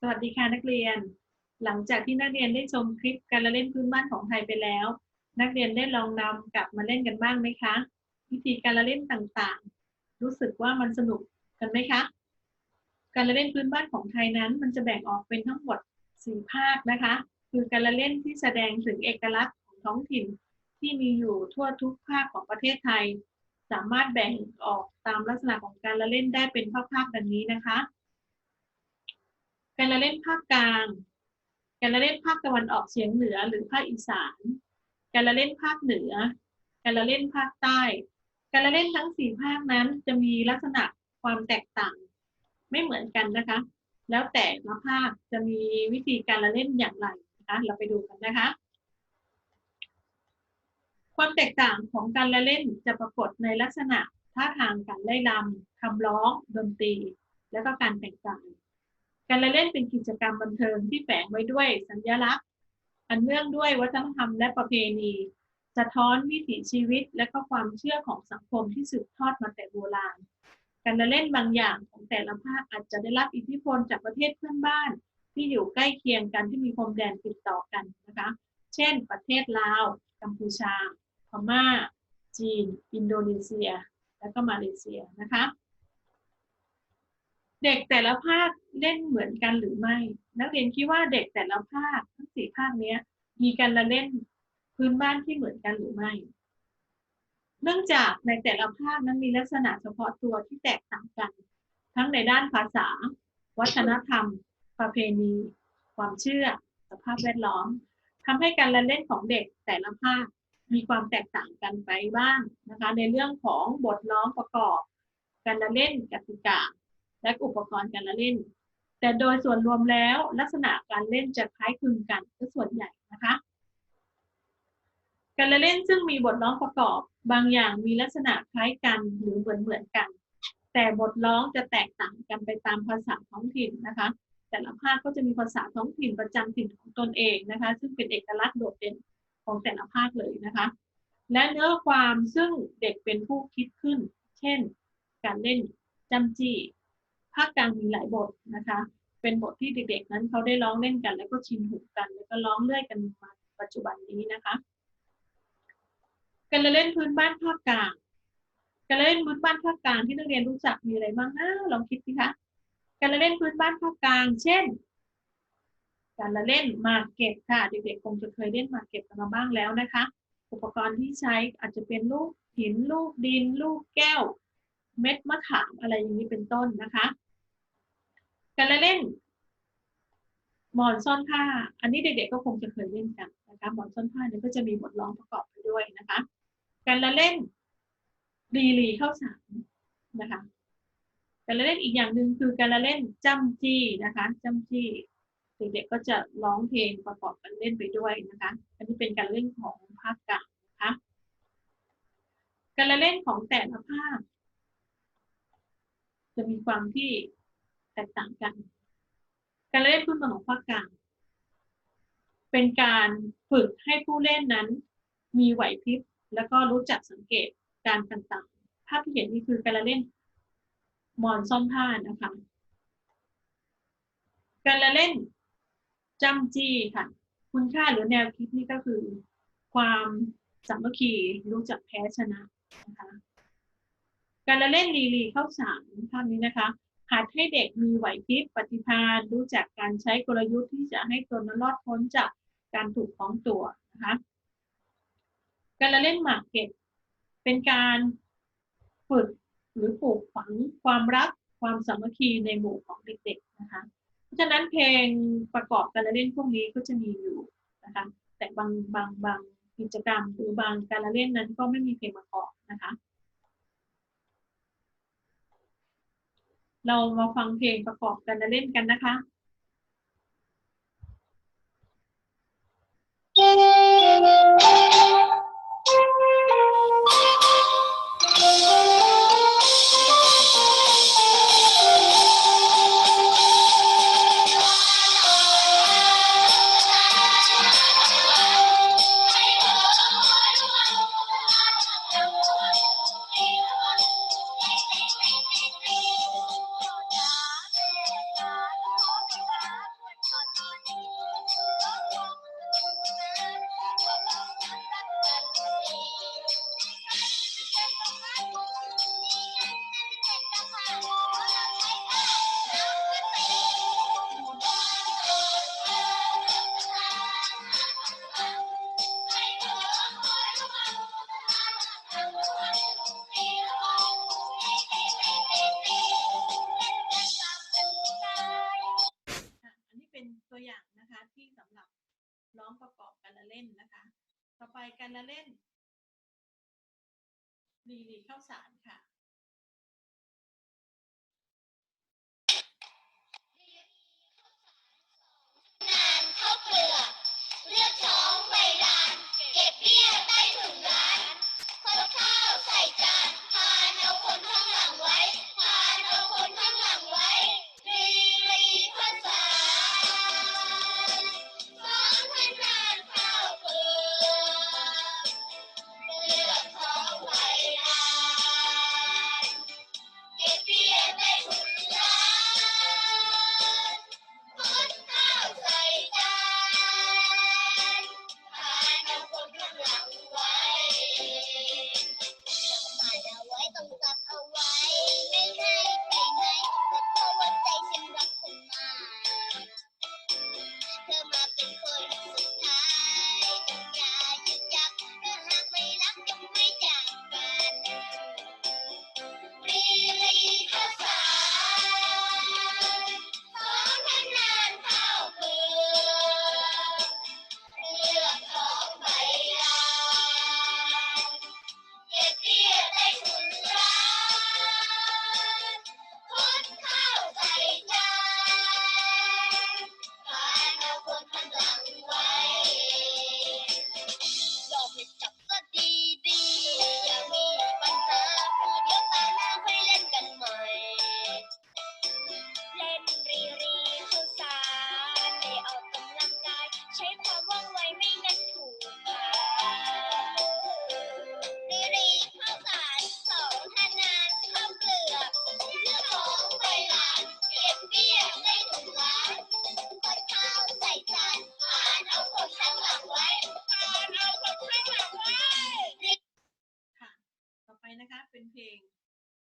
สวัสดีค่ะนักเรียน หลังจากที่นักเรียนได้ชมคลิปการละเล่นพื้นบ้านของไทยไปแล้ว นักเรียนได้ลองนำกลับมาเล่นกันบ้างไหมคะ วิธีการละเล่นต่างๆ รู้สึกว่ามันสนุกกันไหมคะ การละเล่นพื้นบ้านของไทยนั้น มันจะแบ่งออกเป็นทั้งหมดสี่ภาคนะคะ คือการละเล่นที่แสดงถึงเอกลักษณ์ของท้องถิ่นที่มีอยู่ทั่วทุกภาคของประเทศไทย สามารถแบ่งออกตามลักษณะของการละเล่นได้เป็นภาคๆดังนี้นะคะ การละเล่นภาคกลาง การละเล่นภาคตะวันออกเฉียงเหนือหรือภาคอีสาน การละเล่นภาคเหนือ การละเล่นภาคใต้ การละเล่นทั้งสี่ภาคนั้นจะมีลักษณะความแตกต่าง ไม่เหมือนกันนะคะ แล้วแต่ละภาคจะมีวิธีการละเล่นอย่างไรนะคะ เราไปดูกันนะคะ ความแตกต่างของการละเล่นจะปรากฏในลักษณะท่าทางการไล่ลำคำร้อง ดนตรี และก็การแต่งกาย การละเล่นเป็นกิจกรรมบันเทิงที่แฝงไว้ด้วยสัญลักษณ์ อันเนื่องด้วยวัฒนธรรมและประเพณี สะท้อนวิถีชีวิตและก็ความเชื่อของสังคมที่สืบทอดมาแต่โบราณ การละเล่นบางอย่างของแต่ละภาคอาจจะได้รับอิทธิพลจากประเทศเพื่อนบ้าน ที่อยู่ใกล้เคียงกันที่มีพรมแดนติดต่อกันนะคะ เช่น ประเทศลาว กัมพูชา พม่า จีน อินโดนีเซีย และก็มาเลเซียนะคะ เด็กแต่ละภาคเล่นเหมือนกันหรือไม่ นักเรียนคิดว่าเด็กแต่ละภาคทั้งสี่ภาคเนี้ย มีการละเล่นพื้นบ้านที่เหมือนกันหรือไม่ เนื่องจากในแต่ละภาคนั้นมีลักษณะเฉพาะตัวที่แตกต่างกัน ทั้งในด้านภาษา วัฒนธรรม ประเพณี ความเชื่อ สภาพแวดล้อมทำให้การละเล่นของเด็กแต่ละภาคมีความแตกต่างกันไปบ้างนะคะ ในเรื่องของบทร้องประกอบ การละเล่นกติกา และอุปกรณ์การละเล่น แต่โดยส่วนรวมแล้วลักษณะการเล่นจะคล้ายคลึงกันก็ส่วนใหญ่นะคะการละเล่นซึ่งมีบทร้องประกอบบางอย่างมีลักษณะคล้ายกันหรือเหมือนเหมือนกัน แต่บทร้องจะแตกต่างกันไปตามภาษาท้องถิ่นนะคะ แต่ละภาคก็จะมีภาษาท้องถิ่นประจำถิ่นของตนเองนะคะ ซึ่งเป็นเอกลักษณ์โดดเด่นของแต่ละภาคเลยนะคะ และเนื้อความซึ่งเด็กเป็นผู้คิดขึ้น เช่น การเล่นจำจี้าคกลางมีหลายบทนะคะ เป็นบทที่เด็กๆ นั้นเขาได้ร้องเล่นกัน แล้วก็ชินหูกัน แล้วก็ร้องเรื่อยกันมาปัจจุบันนี้นะคะการละเล่นพื้นบ้านภาคกลางการเล่นพื้นบ้านภาคกลางที่นักเรียนรู้จักมีอะไรบ้างนะลองคิดสิคะการละเล่นพื้นบ้านภาคกลาง เช่น การละเล่นหมากเก็บค่ะ เด็กๆคงจะเคยเล่นหมากเก็บกันมาบ้างแล้วนะคะ อุปกรณ์ที่ใช้อาจจะเป็นลูกหินลูกดิน ลูกแก้ว เม็ดมะขามอะไรอย่างนี้เป็นต้นนะคะ การละเล่นหมอนซ่อนผ้า อันนี้เด็กๆก็คงจะเคยเล่นกันนะคะหมอนซ่อนผ้าเนี่ยก็จะมีบทร้องประกอบไปด้วยนะคะ การละเล่นรีรีเข้าสารนะคะการละเล่นอีกอย่างหนึ่งคือการละเล่นจำจี้นะคะจำจี้เด็กๆก็จะร้องเพลงประกอบกันเล่นไปด้วยนะคะ อันนี้เป็นการเล่นของภาคกลางนะคะการละเล่นของแต่ละภาคจะมีความที่ ตกต่างกัน การเล่นพื้นเมืองของภาคกลาง เป็นการฝึกให้ผู้เล่นนั้น มีไหวพริบแล้วก็รู้จักสังเกตการต่างๆ ภาพที่เห็นนี่คือการละเล่นมอนซ่อมผ้านะคะ การละเล่นจำจี้ค่ะ คุณค่าหรือแนวคิดนี่ก็คือ ความสามัคคีรู้จักแพ้ชนะนะคะ การละเล่นลีลีเข้าสารภาพนี้นะคะ หัดให้เด็กมีไหวพริบปฏิภาณรู้จักการใช้กลยุทธ์ที่จะให้ตนรอดพ้นจากการถูกของตัวนะคะการละเล่นหมากเก็บเป็นการฝึกหรือปลูกฝังความรักความสามัคคีในหมู่ของเด็กๆนะคะเพราะฉะนั้นเพลงประกอบการละเล่นพวกนี้ก็จะมีอยู่นะคะแต่บางบางบางกิจกรรมหรือบางการละเล่นนั้นก็ไม่มีเพลงประกอบนะคะ เรามาฟังเพลงประกอบการละเล่นกันนะคะเการละเล่น ลีลีข้าวสารค่ะ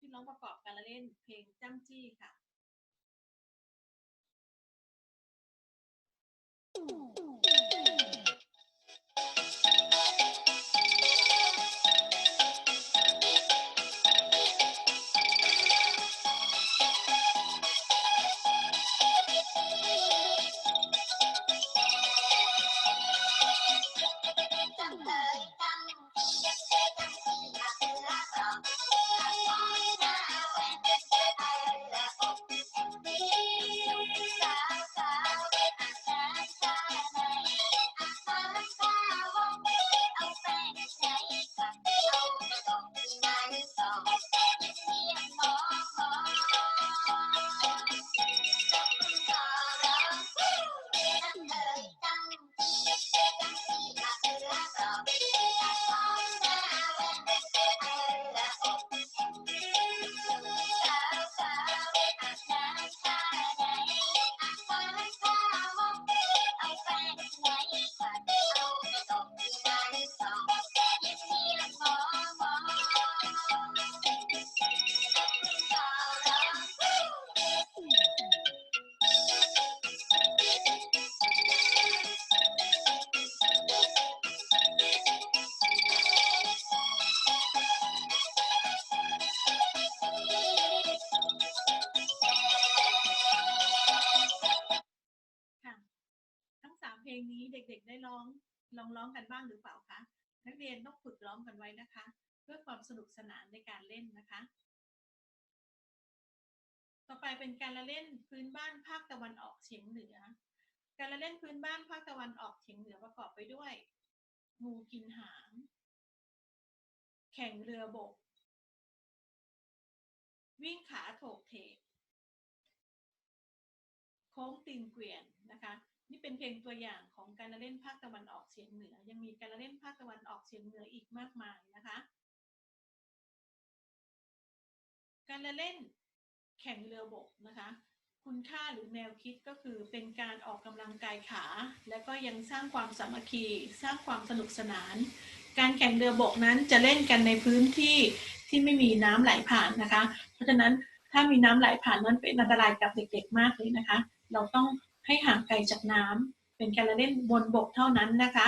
ที่ร้องประกอบการละเล่นเพลงจ้ำจี้ค่ะ ร้องลองร้องกันบ้างหรือเปล่าคะนักเรียนต้องฝึกร้องกันไว้นะคะ เพื่อความสนุกสนานในการเล่นนะคะ ต่อไปเป็นการละเล่นพื้นบ้านภาคตะวันออกเฉียงเหนือ การละเล่นพื้นบ้านภาคตะวันออกเฉียงเหนือประกอบไปด้วย งูกินหาง แข่งเรือบก วิ่งขาโถกเถกโค้งตีนเกวียนนะคะ นี่เป็นเพลงตัวอย่างของการละเล่นภาคตะวันออกเฉียงเหนือ ยังมีการละเล่นภาคตะวันออกเฉียงเหนืออีกมากมายนะคะ การละเล่นแข่งเรือบกนะคะ คุณค่าหรือแนวคิดก็คือเป็นการออกกำลังกายขา และก็ยังสร้างความสามัคคี สร้างความสนุกสนาน การแข่งเรือบกนั้นจะเล่นกันในพื้นที่ที่ไม่มีน้ำไหลผ่านนะคะ เพราะฉะนั้นถ้ามีน้ำไหลผ่านนั้นเป็นอันตรายกับเด็กๆมากเลยนะคะ เราต้อง ให้ห่างไกลจากน้ำเป็นการเล่นบนบกเท่านั้นนะคะ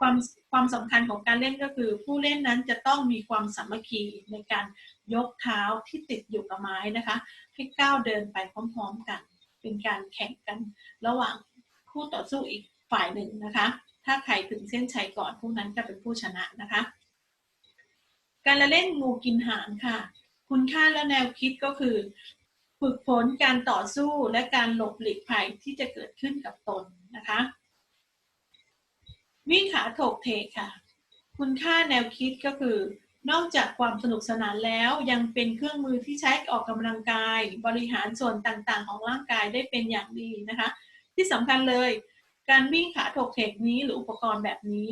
ความความสำคัญของการเล่นก็คือ ผู้เล่นนั้นจะต้องมีความสามัคคีในการยกเท้าที่ติดอยู่กับไม้นะคะ ให้ก้าวเดินไปพร้อมๆกัน เป็นการแข่งกันระหว่างคู่ต่อสู้อีกฝ่ายหนึ่งนะคะ ถ้าใครถึงเส้นชัยก่อนผู้นั้นจะเป็นผู้ชนะนะคะ การละเล่นงูกินหางค่ะ คุณค่าและแนวคิดก็คือ ฝึกฝนการต่อสู้และการหลบหลีกภัยที่จะเกิดขึ้นกับตนนะคะ วิ่งขาถกเทค่ะ คุณค่าแนวคิดก็คือ นอกจากความสนุกสนานแล้วยังเป็นเครื่องมือที่ใช้ออกกำลังกาย บริหารส่วนต่างๆ ของร่างกายได้เป็นอย่างดีนะคะ ที่สำคัญเลย การวิ่งขาถกเทกนี้หรืออุปกรณ์แบบนี้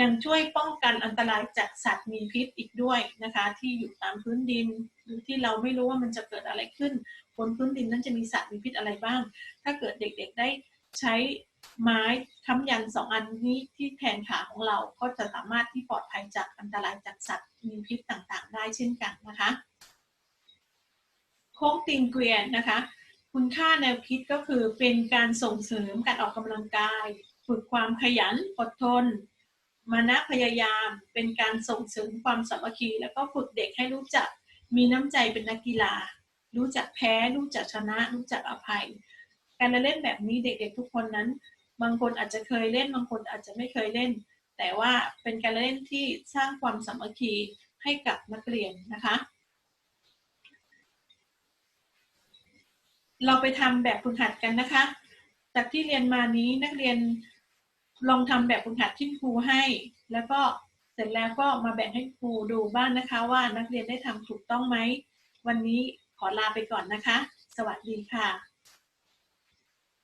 ยังช่วยป้องกันอันตรายจากสัตว์มีพิษอีกด้วยนะคะ ที่อยู่ตามพื้นดิน หรือที่เราไม่รู้ว่ามันจะเกิดอะไรขึ้น บนพื้นดินนั้นจะมีสัตว์มีพิษอะไรบ้าง ถ้าเกิดเด็กๆได้ใช้ไม้ค้ำยันสองอันนี้ที่แทนขาของเราก็จะสามารถที่ปลอดภัยจากอันตรายจากสัตว์มีพิษต่างๆ ได้เช่นกันนะคะ โค้งตีนเกวียนนะคะ คุณค่าแนวคิดก็คือเป็นการส่งเสริมการออกกำลังกาย ฝึกความขยันอดทน มานะพยายามเป็นการส่งเสริมความสามัคคี แล้วก็ฝึกเด็กให้รู้จักมีน้ำใจเป็นนักกีฬา รู้จักแพ้ รู้จักชนะ รู้จักอภัย การเล่นแบบนี้เด็กๆทุกคนนั้น บางคนอาจจะเคยเล่น บางคนอาจจะไม่เคยเล่น แต่ว่าเป็นการเล่นที่สร้างความสามัคคีให้กับนักเรียนนะคะ เราไปทำแบบฝึกหัดกันนะคะ จากที่เรียนมานี้นักเรียน ลองทำแบบฝึกหัดที่ครูให้ แล้วก็เสร็จแล้วก็มาแบ่งให้ครูดูบ้างนะคะ ว่านักเรียนได้ทำถูกต้องไหม วันนี้ขอลาไปก่อนนะคะ สวัสดีค่ะ